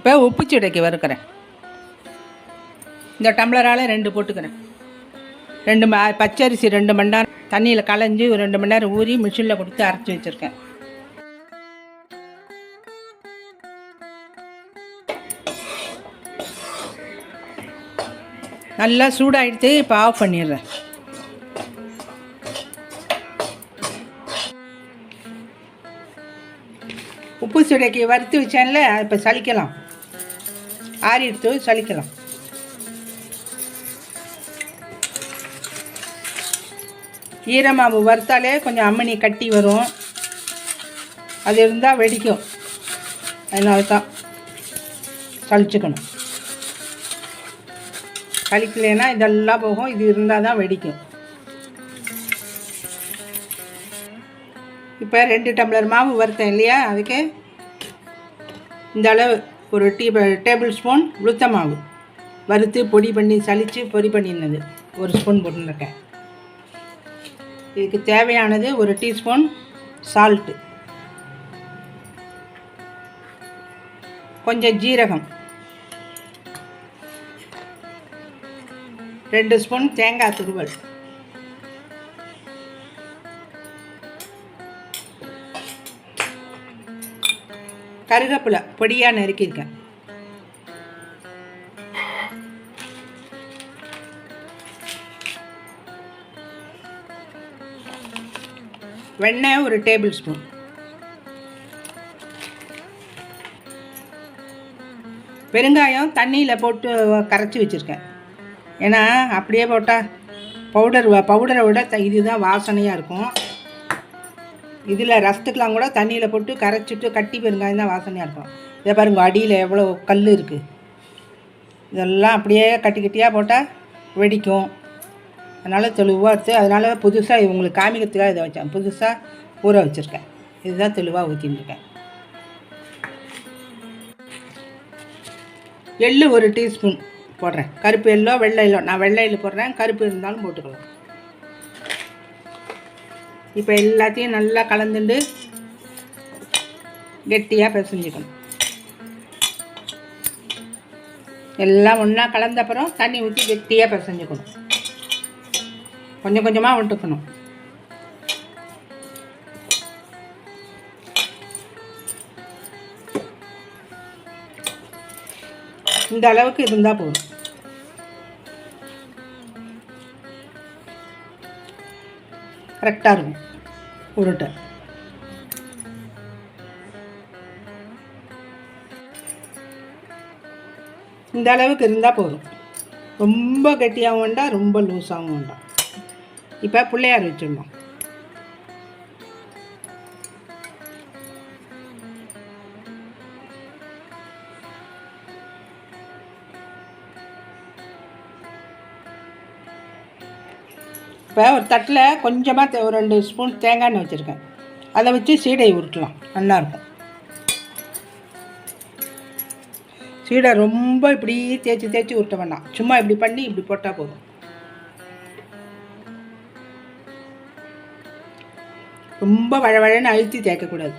இப்போ உப்பு சீடைக்கு வறுக்கிறேன். இந்த டம்ளரால் ரெண்டு போட்டுக்கிறேன். ரெண்டு ம பச்சரிசி ரெண்டு மணி நேரம் தண்ணியில் களைஞ்சி ஒரு ரெண்டு மணி நேரம் ஊறி மிஷினில் கொடுத்து அரைச்சி வச்சுருக்கேன். நல்லா சூடாகிடுத்து இப்போ ஆஃப் பண்ணிடுறேன். உப்பு சுடைக்கு வறுத்து வச்சேன்ல இப்போ சலிக்கலாம் ஆறி எடுத்து சலிக்கலாம் ஈரமாவு வறுத்தாலே கொஞ்சம் அம்மணி கட்டி வரும். அது இருந்தால் வெடிக்கும். அதனால தான் சளிச்சுக்கணும். சலிக்கலைன்னா இதெல்லாம் போகும். இது இருந்தால் தான் வெடிக்கும். இப்போ ரெண்டு டம்ளர் மாவு வறுத்தேன் இல்லையா? அதுக்கு இந்த அளவு ஒரு டீ டேபிள் ஸ்பூன் உளுத்த மாவு வறுத்து பொடி பண்ணி சலித்து பொடி பண்ணினது ஒரு ஸ்பூன் போட்டுருக்கேன் இதுக்கு தேவையானது ஒரு டீஸ்பூன் சால்ட்டு. கொஞ்சம் ஜீரகம். ரெண்டு ஸ்பூன் தேங்காய் துருவல். கருகப்பிலை பொடியாக நறுக்கியிருக்கேன். வெண்ணெய் ஒரு டேபிள் ஸ்பூன். பெருங்காயம் தண்ணியில் போட்டு கரைச்சி வச்சுருக்கேன். ஏன்னா அப்படியே போட்டால் பவுடர் பவுடரை விட இதுதான் வாசனையாக இருக்கும். இதில் ரசத்துக்கெலாம் கூட தண்ணியில் போட்டு கரைச்சிட்டு கட்டி பெருங்காயம் தான் வாசனையாக இருக்கும். இதை பாருங்க அடியில் எவ்வளோ கல் இருக்குது இதெல்லாம் அப்படியே கட்டி கட்டியாக போட்டால் வெடிக்கும். அதனால் தெளிவாக எடுத்து அதனால் புதுசாக இவங்களுக்கு காமிக்கிறதுக்காக இதை வச்சேன். புதுசாக ஊற வச்சுருக்கேன். இதுதான் தெளிவாக ஊற்றின்னு இருக்கேன் எள்ளு ஒரு டீஸ்பூன் போடுறேன். கருப்பு எள்ளோ வெள்ளை எள்ளோ. நான் வெள்ளை எள்ளு போடுறேன். கருப்பு இருந்தாலும் போட்டுக்கலாம். இப்போ எல்லாத்தையும் நல்லா கலந்துண்டு கெட்டியாக பிசைஞ்சிக்கணும். எல்லாம் ஒன்றா கலந்த அப்புறம் தண்ணி ஊற்றி கெட்டியாக பிசைஞ்சுக்கணும். கொஞ்சம் கொஞ்சமாக விட்டுக்கணும். இந்த அளவுக்கு இருந்தால் போதும். கரெக்டாக இருக்கும். உருட்டை. இந்த அளவுக்கு இருந்தால் போதும். ரொம்ப கெட்டியாகவும் வேண்டாம் ரொம்ப லூஸாகவும் வேண்டாம். இப்போ பிள்ளையார் வச்சுருந்தோம் இப்போ ஒரு தட்டில் கொஞ்சமாக ஒரு ரெண்டு ஸ்பூன் தேங்காய் எண்ணெய் வச்சுருக்கேன். அதை வச்சு சீடை உருட்டலாம். நல்லாயிருக்கும். சீடை ரொம்ப இப்படி தேய்ச்சி தேய்ச்சி உருட்ட வேண்டாம் சும்மா இப்படி பண்ணி இப்படி போட்டால் போதும். ரொம்ப வழவழன்னு அழுத்தி தேய்க்கக்கூடாது.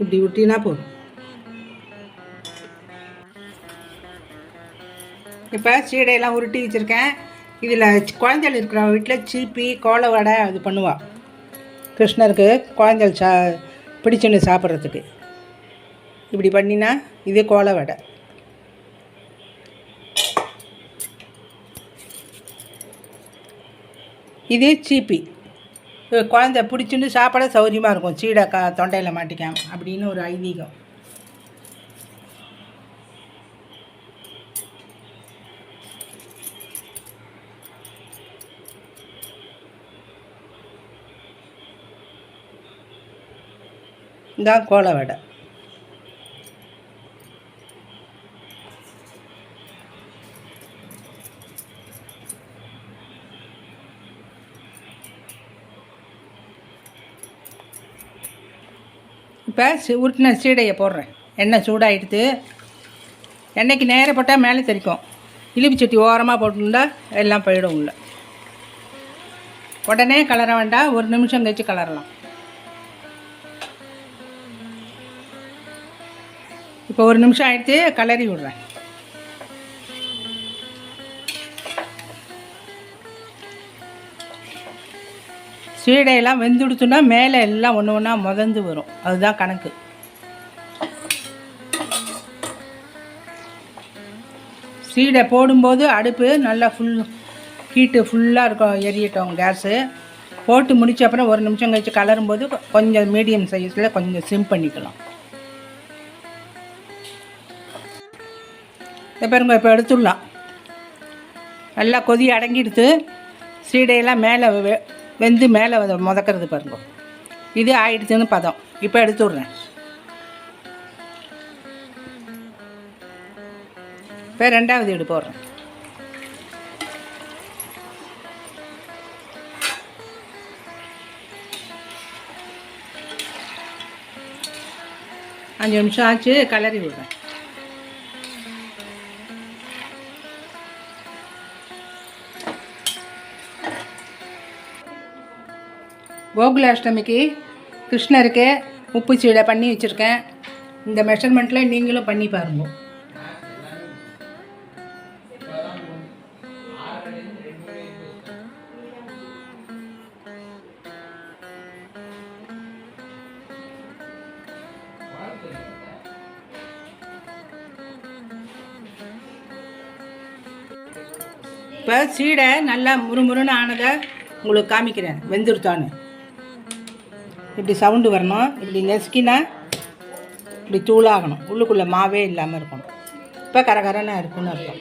இப்படி விட்டினா போதும். இப்போ சீடையெல்லாம் உருட்டி வச்சுருக்கேன். இதில் குழந்தைகள் இருக்கிற வீட்டில் சீப்பி கோல வடை அது பண்ணுவாள் கிருஷ்ணருக்கு குழந்தைகள் சா பிடிச்சுன்னு சாப்பிட்றதுக்கு. இப்படி பண்ணினா இது கோல வடை. இது சீப்பி. குழந்தை பிடிச்சின்னு சாப்பிட சௌகரியமாக இருக்கும். சீடை க தொண்டையில் மாட்டிக்காம. அப்படின்னு ஒரு ஐதீகம். இதான் கோல வடை. இப்போ உருட்டின சீடையை போடுறேன். எண்ணெய் சூடாகிடுது எண்ணெய்க்கு நேரம் போட்டால் மேலே தெரிக்கும் இலிப்பு சட்டி ஓரமாக போட்டுருந்தா எல்லாம் போயிடும் உள்ள. உடனே கலர வேண்டாம். ஒரு நிமிஷம் கழிச்சு கலரலாம். இப்போ ஒரு நிமிஷம் ஆகிடுச்சு கலரி விடுறேன். சீடையெல்லாம் வெந்துடுத்துன்னா மேலே எல்லாம் ஒன்று ஒன்றா முதந்து வரும். அதுதான் கணக்கு. சீடை போடும்போது அடுப்பு நல்லா ஃபுல் ஹீட்டு ஃபுல்லாக இருக்கும் எரியட்டும் கேஸு போட்டு முடிச்ச அப்புறம் ஒரு நிமிஷம் கழித்து கலரும்போது கொஞ்சம் மீடியம் சைஸில் கொஞ்சம் சிம் பண்ணிக்கலாம். பாருங்க இப்போ எடுத்துடலாம். நல்லா கொதி அடங்கிடுத்து சீடையெல்லாம் மேலே வெ- வெந்து மேலே முதக்கிறது பாருங்க. இது ஆயிடுச்சுன்னு பதம். இப்போ எடுத்து விட்றேன் இப்போ ரெண்டாவது இடு போடுறேன். அஞ்சு நிமிஷம் ஆச்சு கலரி விடுறேன். கோகுலாஷ்டமிக்கு கிருஷ்ணருக்கு உப்பு சீடை பண்ணி வச்சுருக்கேன். இந்த மெஷர்மெண்ட்டில் நீங்களும் பண்ணி பாருங்க. இப்போ சீடை நல்லா முறுமுறுன்னு ஆனதை உங்களுக்கு காமிக்கிறேன். வெந்துருத்தான்னு. இப்படி சவுண்டு வரணும் இப்படி நெசுக்கினா இப்படி தூளாகணும் உள்ளுக்குள்ளே மாவே இல்லாமல் இருக்கணும். இப்போ கரகரன்னு இருக்குன்னு அர்த்தம்.